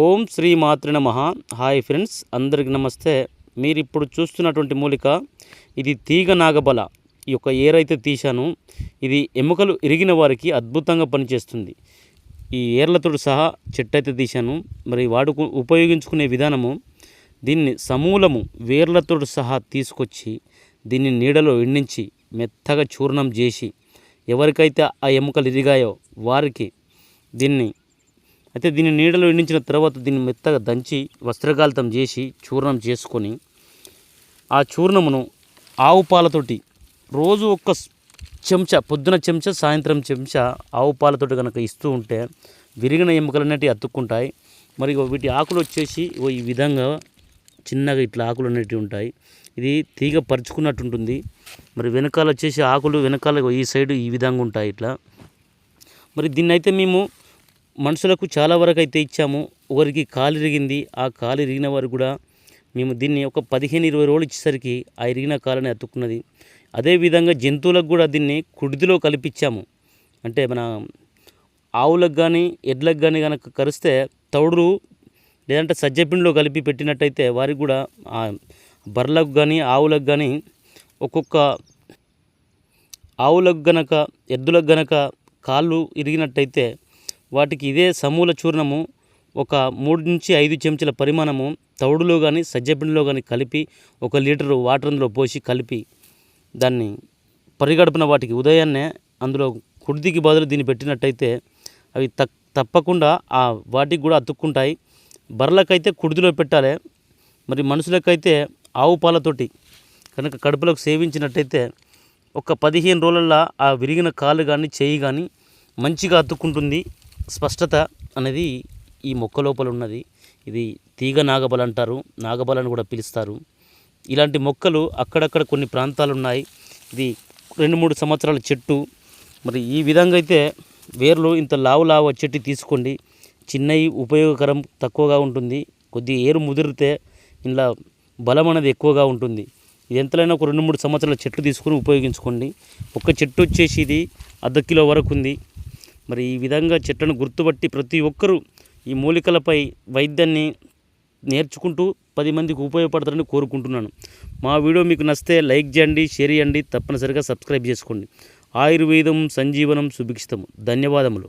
ఓం శ్రీ మాతృ నమ. Hi friends అందరికి నమస్తే. మీరు ఇప్పుడు చూస్తున్నటువంటి మూలిక ఇది తీగ నాగబల. ఈ యొక్క ఏరైతే తీశాను. ఇది ఎముకలు ఇరిగిన వారికి అద్భుతంగా పనిచేస్తుంది. ఈ ఏర్లతో సహా చెట్టు అయితే తీశాను. మరి వాడుకు ఉపయోగించుకునే విధానము దీన్ని సమూలము వేర్లతో సహా తీసుకొచ్చి దీన్ని నీడలో ఎండించి మెత్తగా చూర్ణం చేసి ఎవరికైతే ఆ ఎముకలు ఇరిగాయో వారికి దీన్ని అయితే దీన్ని నీడలో ఎండించిన తర్వాత దీన్ని మెత్తగా దంచి వస్త్రగాలితం చేసి చూర్ణం చేసుకొని ఆ చూర్ణమును ఆవు పాలతోటి రోజు ఒక్క చెంచా పొద్దున చెంచా సాయంత్రం చెంచా ఆవు పాలతోటి కనుక ఇస్తూ ఉంటే విరిగిన ఎముకలు అనేటివి అతుక్కుంటాయి. మరి వీటి ఆకులు వచ్చేసి ఈ విధంగా చిన్నగా ఇట్లా ఆకులు అనేటివి ఉంటాయి. ఇది తీగ పరుచుకున్నట్టు ఉంటుంది. మరి వెనకాల వచ్చేసి ఆకులు వెనకాల ఈ సైడ్ ఈ విధంగా ఉంటాయి ఇట్లా. మరి దీన్ని అయితే మేము మనుషులకు చాలా వరకు అయితే ఇచ్చాము. ఒకరికి కాలు ఇరిగింది. ఆ కాలు ఇరిగిన వారు కూడా మేము దీన్ని ఒక పదిహేను ఇరవై రోజులు ఇచ్చేసరికి ఆ ఇరిగిన కాలని అతుక్కున్నది. అదేవిధంగా జంతువులకు కూడా దీన్ని కుడిదిలో కలిపిచ్చాము. అంటే మన ఆవులకు కానీ ఎడ్లకు కానీ కనుక కరిస్తే తౌడు లేదంటే సజ్జపిండిలో కలిపి పెట్టినట్టయితే వారికి కూడా ఆ బర్రెలకు కానీ ఆవులకు కానీ ఒక్కొక్క ఆవులకు గనక ఎద్దులకు గనక కాళ్ళు ఇరిగినట్టయితే వాటికి ఇదే సమూల చూర్ణము ఒక మూడు నుంచి ఐదు చెంచాల పరిమాణము తౌడులో కానీ సజ్జపిండిలో కానీ కలిపి ఒక లీటరు వాటర్ అందులో పోసి కలిపి దాన్ని పరిగడుపున వాటికి ఉదయాన్నే అందులో కుడిదికి బదులు దీన్ని పెట్టినట్టయితే అవి తక్ తప్పకుండా ఆ వాటికి కూడా అతుక్కుంటాయి. బర్రెలకైతే కుడిదిలో పెట్టాలి మరి మనుషులకైతే ఆవు పాలతోటి కనుక కడుపులోకి సేవించినట్టయితే ఒక పదిహేను రోజులలో ఆ విరిగిన కాలు కానీ చేయి కానీ మంచిగా అతుక్కుంటుంది. స్పష్టత అనేది ఈ మొక్క లోపల ఉన్నది. ఇది తీగ నాగబల అంటారు. నాగబల అని కూడా పిలుస్తారు. ఇలాంటి మొక్కలు అక్కడక్కడ కొన్ని ప్రాంతాలు ఉన్నాయి ఇది రెండు మూడు సంవత్సరాల చెట్టు. మరి ఈ విధంగా అయితే వేర్లు ఇంత లావు లావు చెట్టు తీసుకోండి. చిన్నవి ఉపయోగకరం తక్కువగా ఉంటుంది. కొద్దిగా ఏరు ముదిరితే ఇలా బలం అనేది ఎక్కువగా ఉంటుంది. ఇది ఎంతలైనా ఒక రెండు మూడు సంవత్సరాల చెట్లు తీసుకొని ఉపయోగించుకోండి. ఒక చెట్టు వచ్చేసి ఇది అర్ధ కిలో వరకు ఉంది. మరి ఈ విధంగా చెట్లను గుర్తుపట్టి ప్రతి ఒక్కరూ ఈ మూలికలపై వైద్యాన్ని నేర్చుకుంటూ పది మందికి ఉపయోగపడతారని కోరుకుంటున్నాను. మా వీడియో మీకు నచ్చితే లైక్ చేయండి షేర్ చేయండి తప్పనిసరిగా సబ్స్క్రైబ్ చేసుకోండి. ఆయుర్వేదం సంజీవనం సుభిక్షితము. ధన్యవాదములు.